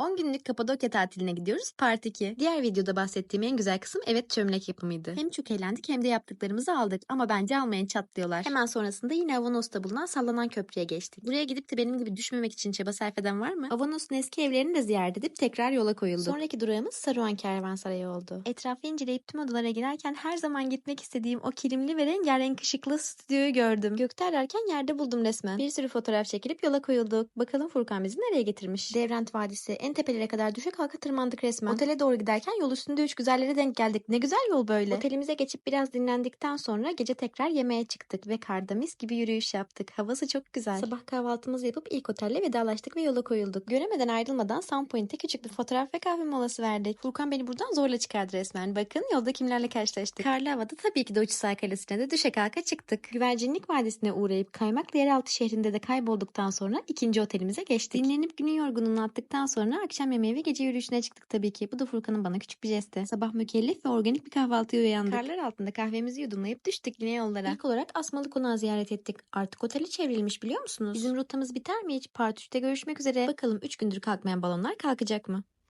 10 günlük Kapadokya tatiline gidiyoruz Part 2. Diğer videoda bahsettiğim en güzel kısım evet çömlek yapımıydı. Hem çok eğlendik hem de yaptıklarımızı aldık ama bence almayan çatlıyorlar. Hemen sonrasında yine Avanos'ta bulunan sallanan köprüye geçtik. Buraya gidip de benim gibi düşmemek için çaba sarf eden var mı? Avanos'un eski evlerini de ziyaret edip tekrar yola koyulduk. Sonraki durağımız Saruhan Kervansarayı oldu. Etrafı inceleyip tüm odalara girerken her zaman gitmek istediğim o kilimli ve rengarenk ışıklı stüdyoyu gördüm. Gökte ararken yerde buldum resmen. Bir sürü fotoğraf çekilip yola koyulduk. Bakalım Furkan bizi nereye getirmiş? Devrent Vadisi. En tepelere kadar düşe kalka tırmandık resmen. Otele doğru giderken yol üstünde üç güzellere denk geldik. Ne güzel yol böyle. Otelimize geçip biraz dinlendikten sonra gece tekrar yemeğe çıktık ve karda mis gibi yürüyüş yaptık. Havası çok güzel. Sabah kahvaltımızı yapıp ilk otelle vedalaştık ve yola koyulduk. Göremeden ayrılmadan Sunpoint'e küçük bir fotoğraf ve kahve molası verdik. Furkan beni buradan zorla çıkardı resmen. Bakın yolda kimlerle karşılaştık. Karlı havada tabii ki de Uçhisar Kalesi'ne de düşe kalka çıktık. Güvercinlik Vadisi'ne uğrayıp Kaymaklı Yeraltı şehrinde de kaybolduktan sonra ikinci otelimize geçtik. Dinlenip günün yorgunluğunu attıktan sonra akşam yemeği ve gece yürüyüşüne çıktık tabii ki. Bu da Furkan'ın bana küçük bir jesti. Sabah mükellef ve organik bir kahvaltıya uyandık. Karlar altında kahvemizi yudumlayıp düştük yine yollara. İlk olarak Asmalı Konağı ziyaret ettik. Artık oteli çevrilmiş biliyor musunuz? Bizim rotamız biter mi hiç? Part 3'te görüşmek üzere. Bakalım 3 gündür kalkmayan balonlar kalkacak mı?